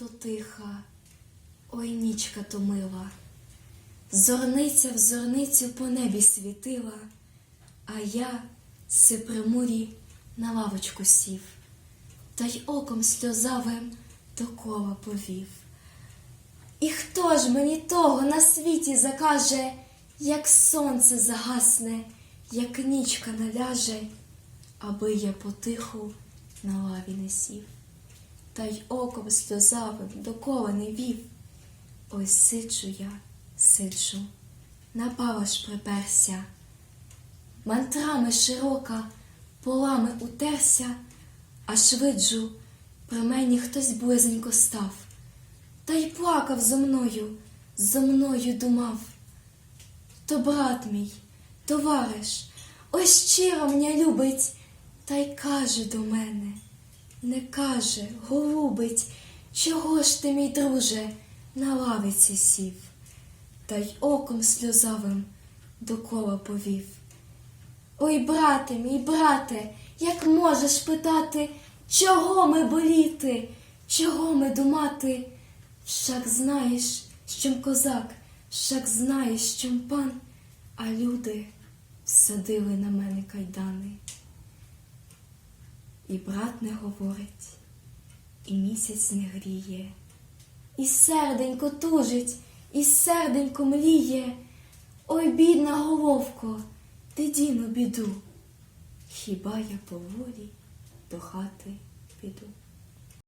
То тиха, ой нічка то мила, зорниця в зорницю по небі світила, а я си при на лавочку сів, та й оком сльозавим до кола повів. І хто ж мені того на світі закаже, як сонце загасне, як нічка наляже, аби я потиху на лаві не сів? Та й оком сльозавим до кола не вів. Ось сиджу я, сиджу, на палаш приперся, мантрами широка, полами утерся, аж виджу, при мені хтось близенько став, та й плакав зо мною, зо мною думав. То брат мій, товариш, ось щиро мене любить, та й каже до мене, не каже, голубить, чого ж ти, мій друже, на лавиці сів, та й оком сльозавим докола повів. Ой, брате, мій брате, як можеш питати, чого ми боліти, чого ми думати? Však знаєш, що козак, však знаєш, що пан, а люди всадили на мене кайдани. І брат не говорить, і місяць не гріє, і серденько тужить, і серденько мліє. Ой, бідна головко, ти діну біду. Хіба я поволі до хати піду?